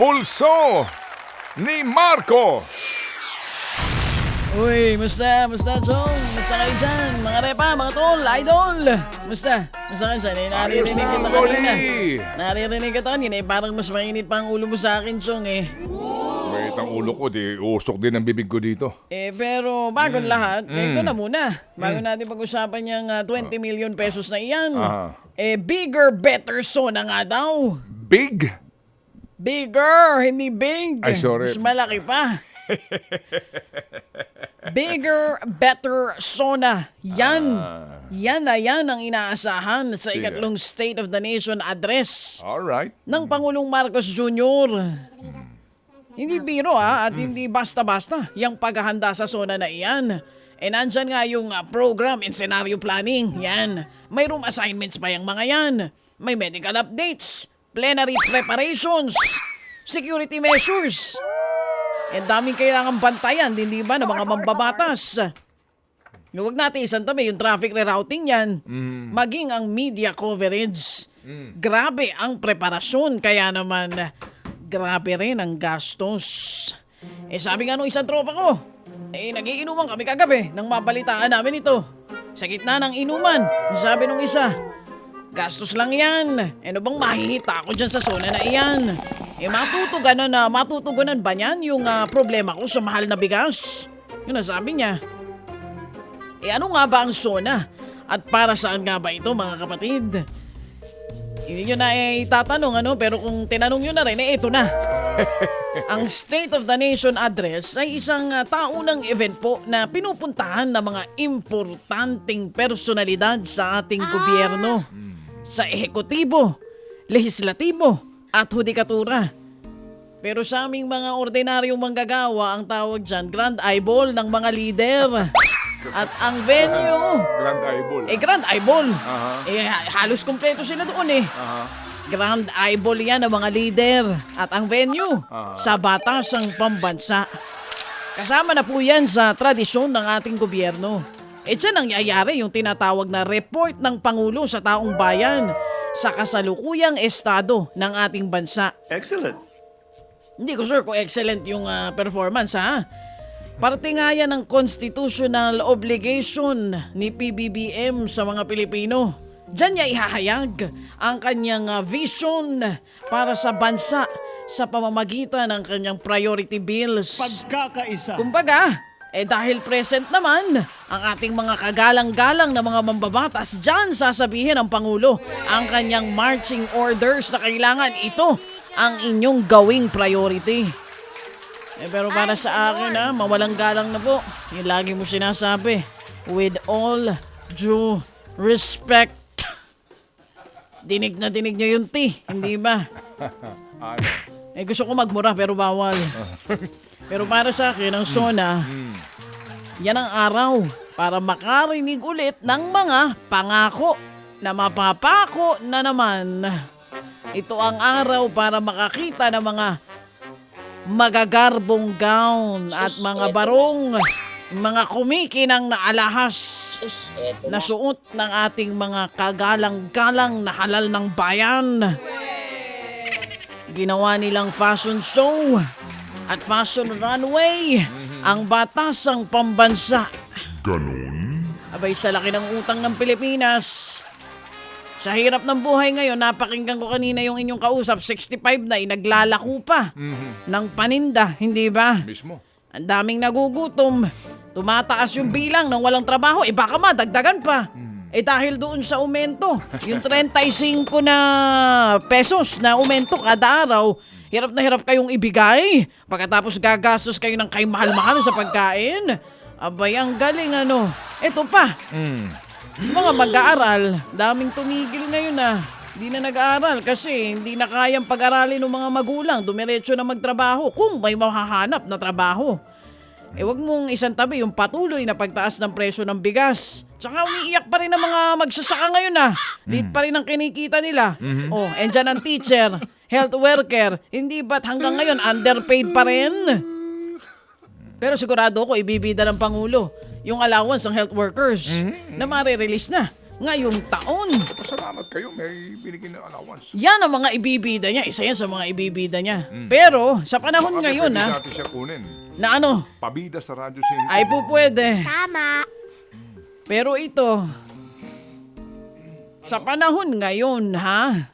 Pulso ni Marco. Uy, musta? Musta, Chong? Musta kayo dyan? Mga repa, mga tol, idol! Musta? Musta kayo dyan? Eh, Ayos naririnig na, kita kanina. Naririnig kita kanina eh, parang mas mainit pa ang ulo mo sa akin, Chong eh. May ang ulo ko, di usok din ang bibig ko dito. Eh, pero bago Mm. lahat, eh, ito na muna. Bago natin pag-usapan yung ah, 20 million pesos na iyan. Ah. Eh, bigger, better so na nga daw. Big? Bigger, hindi big. Ay, sorry. Mas malaki pa. Bigger, better Sona. Yan. Yan na yan ang inaasahan sa Sige. ikatlong State of the Nation address Alright. ng Pangulong Marcos Jr. Hindi biro ah, at hindi basta-basta yung paghahanda sa zona na iyan. E nandyan nga yung ah, program and scenario planning. Yan. May room assignments pa yung mga yan. May medical updates, plenary preparations, security measures. And daming kailangan bantayan, hindi ba, ng mga mambabatas. Huwag natin isang tabi yung traffic rerouting yan. Maging ang media coverage. Grabe ang preparasyon. Kaya naman, grabe rin ang gastos. Eh sabi nga nung isang tropa ko, eh nagiinuman kami kagabi nang mabalitaan namin ito. Sa gitna ng inuman, sabi nung isa, Gastos lang yan. Ano bang mahihita ko dyan sa zona na iyan? Eh matutuganan na, matutugunan ba niyan yung ah, problema ko sa mahal na bigas? Yun ang sabi niya. Eh ano nga ba ang zona? At para saan nga ba ito mga kapatid? Hindi nyo na eh itatanong ano, pero kung tinanong nyo na rin, eh ito na. Ang State of the Nation Address ay isang uh, taunang event po na pinupuntahan ng mga importanteng personalidad sa ating gobyerno. Sa ehekutibo, lehislatibo at hudikatura. Pero sa aming mga ordinaryong manggagawa, ang tawag dyan, grand eyeball ng mga leader. At ang venue, Grand eyeball. eh grand eyeball. Aha. Eh ha- halos kompleto sila doon eh. Aha. Grand eyeball yan ng mga leader. At ang venue, Ah. sa batasang pambansa. Kasama na po yan sa tradisyon ng ating gobyerno. E dyan ang yayari yung tinatawag na report ng Pangulo sa taong bayan sa kasalukuyang estado ng ating bansa. Excellent. Hindi ko sure kung excellent yung ah, performance ha. Parte nga yan ng constitutional obligation ni PBBM sa mga Pilipino. Diyan niya ihahayag ang kanyang ah, vision para sa bansa sa pamamagitan ng kanyang priority bills. Pagkakaisa. Kumbaga, eh dahil present naman ang ating mga kagalang-galang na mga mambabatas, dyan sasabihin ng Pangulo ang kanyang marching orders na kailangan ito ang inyong gawing priority. Eh pero para sa akin ha, mawalang galang na po. Yung lagi mo sinasabi, with all due respect. Dinig na dinig nyo yung T, hindi ba? Eh gusto ko magmura pero bawal. pero para sa akin, ang SONA, yan ang araw para makarinig ulit ng mga pangako na mapapako na naman. Ito ang araw para makakita ng mga magagarbong gown at mga barong, mga kumikinang na alahas na suot ng ating mga kagalang-galang na halal ng bayan. Ginawa nilang fashion show at fashion runway ang batasang pambansa. Ganon? Abay sa laki ng utang ng Pilipinas. Sa hirap ng buhay ngayon, napakinggan ko kanina yung inyong kausap, 65 na, inaglalako pa ng paninda, hindi ba? Mismo. Ang daming nagugutom. Tumataas yung bilang ng walang trabaho. Eh baka madagdagan pa. Eh dahil doon sa aumento, yung 35 na pesos na aumento kada araw, hirap na hirap kayong ibigay. Pagkatapos gagastos kayo ng kay mahal-mahal sa pagkain. Abay, ang galing ano. Ito pa, Mm. mga mag-aaral, daming tumigil ngayon na. Hindi na nag-aaral kasi hindi na kayang pag-aralin ng mga magulang. Dumiretso na magtrabaho kung may mahahanap na trabaho. Eh wag mong isang tabi yung patuloy na pagtaas ng presyo ng bigas. Tsaka umiiyak pa rin ang mga magsasaka ngayon na. Lead pa rin ang kinikita nila. Oh, and dyan ang teacher, health worker. Hindi ba't hanggang ngayon underpaid pa rin? Pero sigurado ko ibibida ng Pangulo yung allowance ng health workers na marirelease na ngayong taon. Pasalamat kayo, may binigyan ng allowance. Yan ang mga ibibida niya. Isa yan sa mga ibibida niya. Pero sa panahon Baka ngayon ha, natin siya kunin. na ano, Pabida sa radyo sin. ay po pwede. Tama. Pero ito, sa panahon ngayon ha,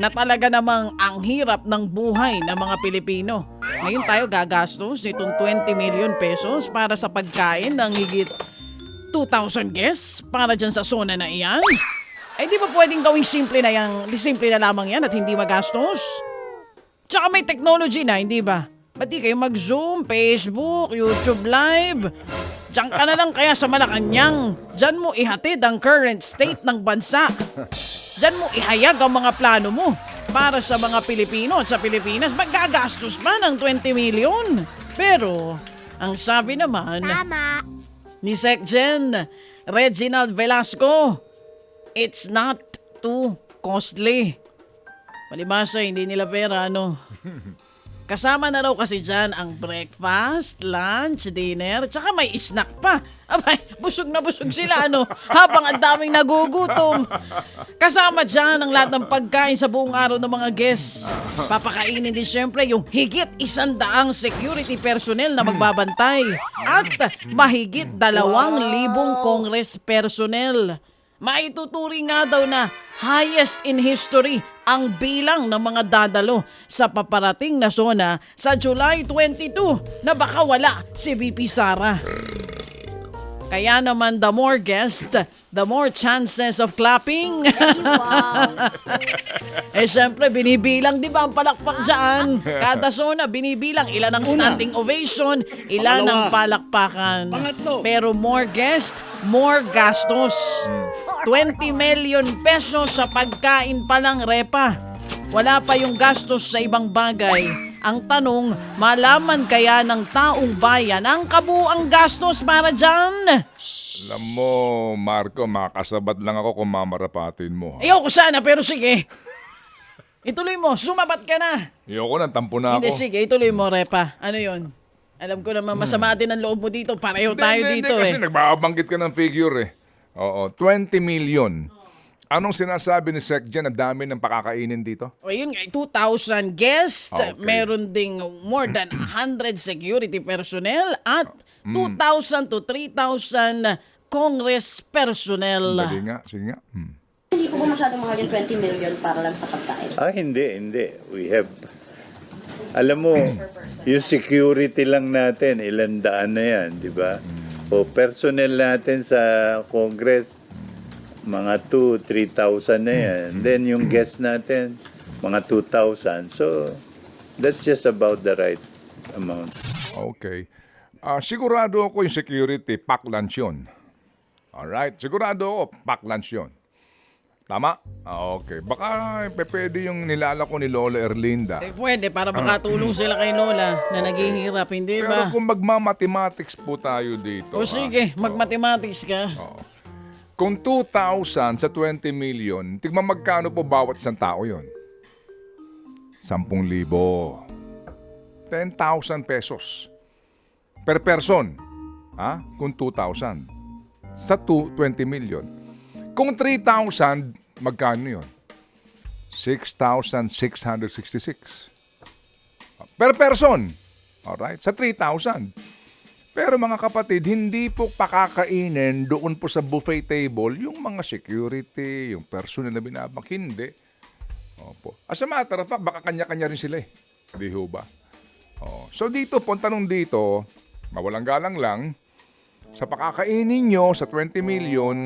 na talaga namang ang hirap ng buhay ng mga Pilipino. Ngayon tayo gagastos nitong 20 million pesos para sa pagkain ng higit 2,000 guests para dyan sa zona na iyan. Eh di ba pwedeng gawing simple na yan, di simple na lamang yan at hindi magastos? Tsaka may technology na, hindi ba? Ba't di kayo mag-Zoom, Facebook, YouTube Live? Diyan ka na lang kaya sa Malacanang. Diyan mo ihatid ang current state ng bansa. Diyan mo ihayag ang mga plano mo para sa mga Pilipino at sa Pilipinas. Magagastos ba ng 20 million? Pero, ang sabi naman Tama. ni Secgen Reginald Velasco, it's not too costly. Palibasa, hindi nila pera, ano? Kasama na raw kasi dyan ang breakfast, lunch, dinner, tsaka may snack pa. Abay, busog na busog sila, ano? Habang ang daming nagugutom. Kasama dyan ang lahat ng pagkain sa buong araw ng mga guests. Papakainin din syempre yung higit isandaang security personnel na magbabantay. At mahigit dalawang libong congress personnel. Maituturing nga daw na highest in history ang bilang ng mga dadalo sa paparating na zona sa July 22 na baka wala si VP Sara. Kaya naman the more guests, the more chances of clapping. Wow. eh syempre, binibilang di ba ang palakpak dyan? Kada zona, binibilang ilan ang standing ovation, ilan ang palakpakan. Pero more guest, more gastos. 20 million pesos sa pagkain pa lang, Repa. Wala pa yung gastos sa ibang bagay. Ang tanong, malaman kaya ng taong bayan ang kabuang gastos para dyan? Alam mo, Marco, makakasabat lang ako kung mamarapatin mo. ha? Ayoko sana, pero sige. Ituloy mo, sumabat ka na. Ayoko nang tampo na ako. Hindi, sige, ituloy mo, Repa. Ano yon? Alam ko naman masama din ang loob mo dito. Pareho tayo hindi, dito hindi, eh. Kasi nagbabanggit ka ng figure eh. Oo, 20 million. Anong sinasabi ni Sec dyan? Ang dami ng pakakainin dito? O yun nga, 2,000 guests, Okay. meron ding more than 100 security personnel at 2,000 to 3,000 Congress personnel. Dali nga, sige nga. Hmm. Hindi po ba masyadong mahal yung 20 million para lang sa pagkain? Ah, hindi, hindi. We have, alam mo, yung security lang natin, ilan daan na yan, di ba? O personnel natin sa Congress, mga 2, 3,000 na yan. Then yung guests natin, mga 2,000. So, that's just about the right amount. Okay. Ah, sigurado ako yung security, pack lunch yun. Alright, sigurado ako, pack lunch yun. Tama? Ah, okay. Baka pe- pwede yung nilala ko ni Lola Erlinda. Eh, pwede, para makatulong sila kay Lola na naghihirap, hindi Pero ba? kung magmamathematics po tayo dito. O ha? sige, mag-mathematics ka. Kung 2,000 sa 20 million, tigman magkano po bawat isang tao yon? 10,000. 10,000 pesos. Per person. Ha? Kung 2,000. Sa 2, 20 million. Kung 3,000, magkano yon? 6,666. Per person. Alright? Sa 3,000. Pero mga kapatid, hindi po pakakainin doon po sa buffet table yung mga security, yung personnel na binabak. Hindi. Opo. As a matter of fact, baka kanya-kanya rin sila eh. Di ho ba? Oh. So dito po, tanong dito, mawalang galang lang, sa pakakainin nyo sa 20 million,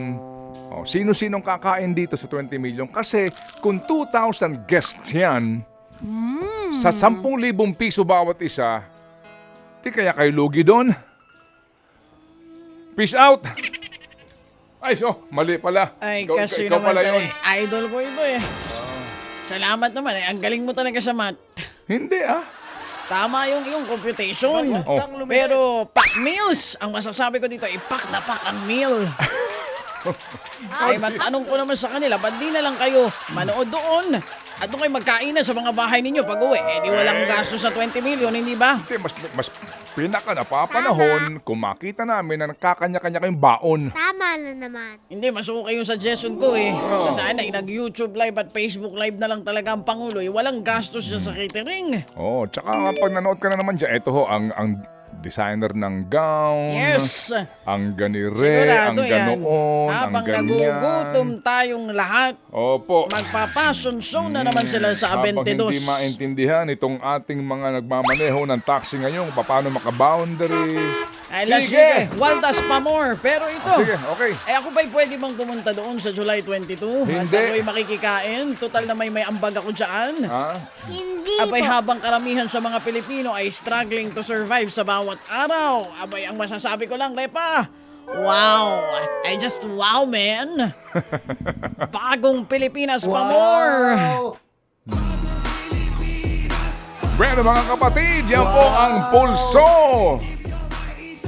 oh, sino-sinong kakain dito sa 20 million? Kasi kung 2,000 guests yan, sa 10,000 piso bawat isa, di kaya kayo lugi doon? Peace out! Ay, oh, mali pala. Ay, Ikaw- kasi ikaw naman pala yun. idol ko ito eh. Salamat naman eh. Ang galing mo talaga sa math. Hindi ah. Tama yung yung computation. Oh. Pero pack meals, ang masasabi ko dito, ipak na pack ang meal. Ay, matanong ko naman sa kanila, ba't di na lang kayo manood doon At doon kayo magkainan sa mga bahay ninyo pag uwi. Eh, di walang gasto sa 20 million, hindi ba? Hindi, mas, mas pinaka napapanahon kung makita namin na nagkakanya-kanya kayong baon. Tama na naman. Hindi, mas okay yung suggestion ko eh. Sana ay nag-YouTube live at Facebook live na lang talaga ang Pangulo. Eh, walang gastos siya sa catering. Oh, tsaka pag nanood ka na naman dyan, ito ho, ang, ang designer ng gown. Yes! Ang ganire, Sigurado ang yan. ganoon, ang Habang ganyan. nagugutom tayong lahat, Opo. magpapasyon show na naman sila sa Habang hindi 22. maintindihan itong ating mga nagmamaneho ng taxi ngayon, paano makaboundary. Ay, last Sige. week eh, Waldas pa more. Pero ito, Sige, okay. eh ako ba'y pwede bang pumunta doon sa July 22? Hindi. At ako'y makikikain? Total na may may ambag ako dyan. Ha? Hindi Abay po. habang karamihan sa mga Pilipino ay struggling to survive sa bawat araw. Abay ang masasabi ko lang, Repa, wow! I just wow, man! Bagong Pilipinas pa more! Bueno mga kapatid, yan po ang pulso